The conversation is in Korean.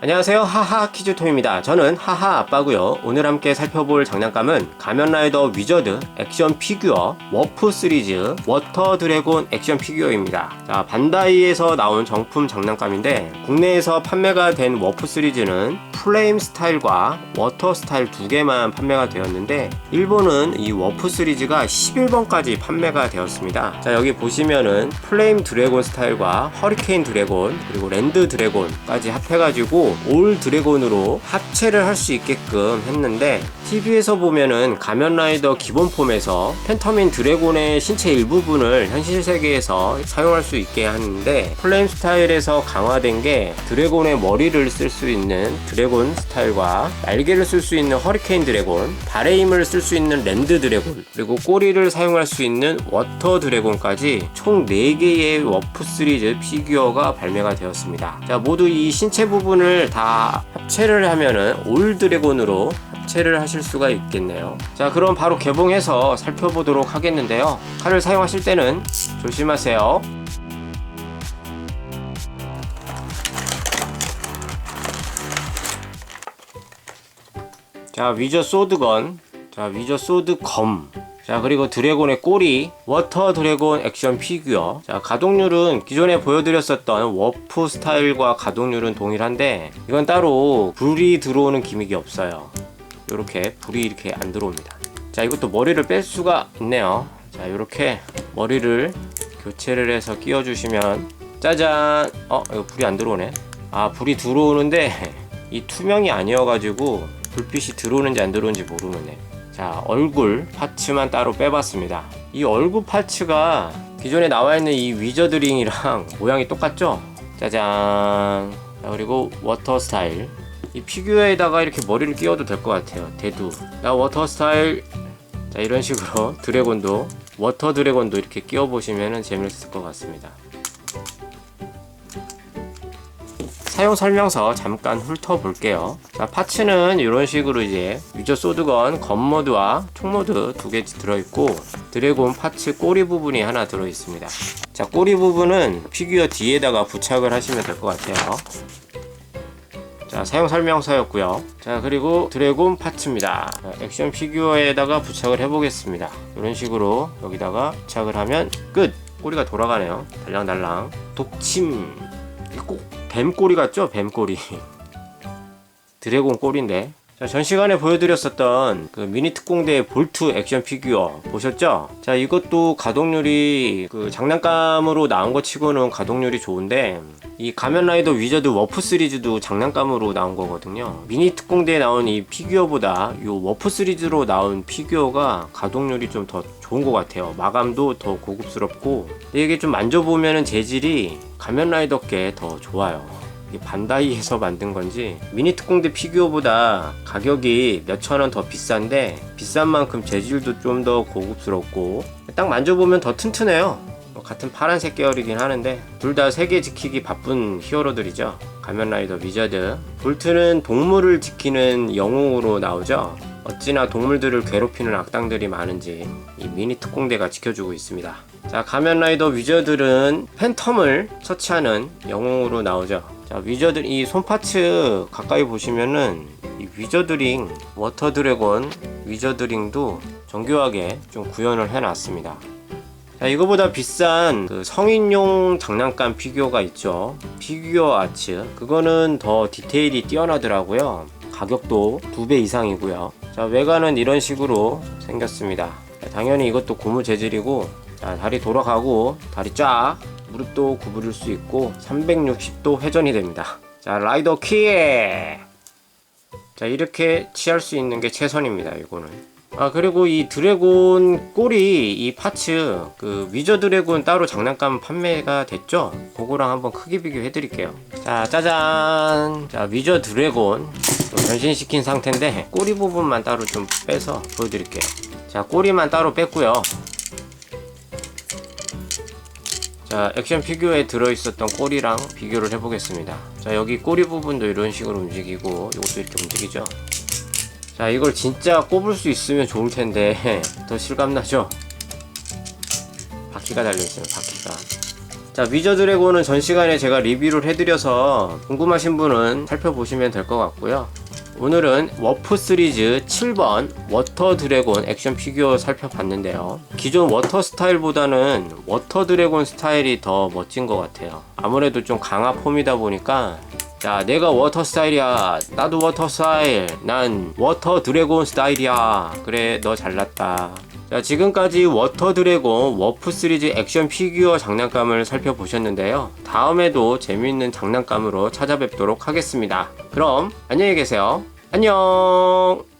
안녕하세요. 하하 키즈토입니다. 저는 하하 아빠고요. 오늘 함께 살펴볼 장난감은 가면라이더 위저드 액션 피규어 워프 시리즈 워터 드래곤 액션 피규어입니다. 자 반다이에서 나온 정품 장난감인데 국내에서 판매가 된 워프 시리즈는 플레임 스타일과 워터 스타일 두 개만 판매가 되었는데 일본은 이 워프 시리즈가 11번까지 판매가 되었습니다. 자 여기 보시면은 플레임 드래곤 스타일과 허리케인 드래곤 그리고 랜드 드래곤까지 합해가지고 올 드래곤으로 합체를 할 수 있게끔 했는데 TV에서 보면은 가면라이더 기본 폼에서 팬터민 드래곤의 신체 일부분을 현실 세계에서 사용할 수 있게 하는데 플레임 스타일에서 강화된 게 드래곤의 머리를 쓸 수 있는 드래곤 스타일과 날개를 쓸 수 있는 허리케인 드래곤, 발의 힘을 쓸 수 있는 랜드 드래곤, 그리고 꼬리를 사용할 수 있는 워터 드래곤까지 총 4개의 워프 시리즈 피규어가 발매가 되었습니다. 자, 모두 이 신체 부분을 다 합체를 하면은 올 드래곤으로 합체를 하실 수가 있겠네요. 자, 그럼 바로 개봉해서 살펴보도록 하겠는데요. 칼을 사용하실 때는 조심하세요. 자, 위저 소드건. 자, 위저 소드 검. 자, 그리고 드래곤의 꼬리, 워터 드래곤 액션 피규어. 자, 가동률은 기존에 보여드렸었던 워프 스타일과 가동률은 동일한데, 이건 따로 불이 들어오는 기믹이 없어요. 이렇게 불이 이렇게 안 들어옵니다. 자, 이것도 머리를 뺄 수가 있네요. 자, 이렇게 머리를 교체를 해서 끼워 주시면, 짜잔! 어, 이거 불이 안 들어오네. 아, 불이 들어오는데, 이 투명이 아니어가지고, 불빛이 들어오는지 안 들어오는지 모르겠네. 자, 얼굴 파츠만 따로 빼봤습니다. 이 얼굴 파츠가 기존에 나와 있는 이 위저드링이랑 모양이 똑같죠? 짜잔. 자, 그리고 워터 스타일. 이 피규어에다가 이렇게 머리를 끼워도 될 것 같아요. 대두. 나 워터 스타일. 자, 이런 식으로 드래곤도, 워터 드래곤도 이렇게 끼워 보시면 재밌을 것 같습니다. 사용 설명서 잠깐 훑어볼게요. 자, 파츠는 이런 식으로 이제 위저 소드건 건 모드와 총 모드 두 개 들어있고 드래곤 파츠 꼬리 부분이 하나 들어있습니다. 자, 꼬리 부분은 피규어 뒤에다가 부착을 하시면 될 것 같아요. 자, 사용 설명서였고요. 자, 그리고 드래곤 파츠입니다. 자, 액션 피규어에다가 부착을 해 보겠습니다. 이런 식으로 여기다가 부착을 하면 끝! 꼬리가 돌아가네요. 달랑달랑. 독침. 꼭 뱀꼬리 같죠? 뱀꼬리. 드래곤 꼬리인데. 자, 전 시간에 보여드렸었던 그 미니 특공대 볼트 액션 피규어 보셨죠? 자, 이것도 가동률이 그 장난감으로 나온 것 치고는 가동률이 좋은데 이 가면라이더 위저드 워프 시리즈도 장난감으로 나온 거거든요. 미니 특공대에 나온 이 피규어보다 이 워프 시리즈로 나온 피규어가 가동률이 좀 더 좋은 것 같아요. 마감도 더 고급스럽고 이게 좀 만져보면은 재질이 가면라이더께 더 좋아요. 반다이에서 만든 건지 미니 특공대 피규어보다 가격이 몇천 원 더 비싼데 비싼 만큼 재질도 좀 더 고급스럽고 딱 만져보면 더 튼튼해요. 뭐 같은 파란색 계열이긴 하는데 둘 다 세계 지키기 바쁜 히어로들이죠. 가면라이더 위저드 볼트는 동물을 지키는 영웅으로 나오죠. 어찌나 동물들을 괴롭히는 악당들이 많은지 이 미니 특공대가 지켜주고 있습니다. 자, 가면라이더 위저들은 팬텀을 처치하는 영웅으로 나오죠. 자, 위저들 이 손파츠 가까이 보시면은 이 위저드링 워터 드래곤 위저드링도 정교하게 좀 구현을 해놨습니다. 자, 이거보다 비싼 그 성인용 장난감 피규어가 있죠. 피규어 아츠. 그거는 더 디테일이 뛰어나더라고요. 가격도 두 배 이상이고요. 자, 외관은 이런 식으로 생겼습니다. 자, 당연히 이것도 고무 재질이고, 자, 다리 돌아가고, 다리 쫙, 무릎도 구부릴 수 있고, 360도 회전이 됩니다. 자, 라이더 키에! 자, 이렇게 취할 수 있는 게 최선입니다, 이거는. 아 그리고 이 드래곤 꼬리 이 파츠 그 위저 드래곤 따로 장난감 판매가 됐죠 그거랑 한번 크기 비교해 드릴게요 자 짜잔 자 위저 드래곤 또 변신시킨 상태인데 꼬리 부분만 따로 좀 빼서 보여드릴게요 자 꼬리만 따로 뺐고요 자 액션 피규어에 들어있었던 꼬리랑 비교를 해보겠습니다. 자 여기 꼬리 부분도 이런 식으로 움직이고 이것도 이렇게 움직이죠? 자 이걸 진짜 꼽을 수 있으면 좋을 텐데 더 실감나죠? 바퀴가 달려있어요 바퀴가. 자 위저 드래곤은 전 시간에 제가 리뷰를 해드려서 궁금하신 분은 살펴보시면 될 것 같고요 오늘은 워프 시리즈 7번 워터 드래곤 액션 피규어 살펴봤는데요. 기존 워터 스타일보다는 워터 드래곤 스타일이 더 멋진 것 같아요. 아무래도 좀 강화 폼이다 보니까 자, 내가 워터 스타일이야. 나도 워터 스타일. 난 워터 드래곤 스타일이야. 그래, 너 잘났다. 자, 지금까지 워터 드래곤 워프 시리즈 액션 피규어 장난감을 살펴보셨는데요. 다음에도 재미있는 장난감으로 찾아뵙도록 하겠습니다. 그럼 안녕히 계세요. 안녕!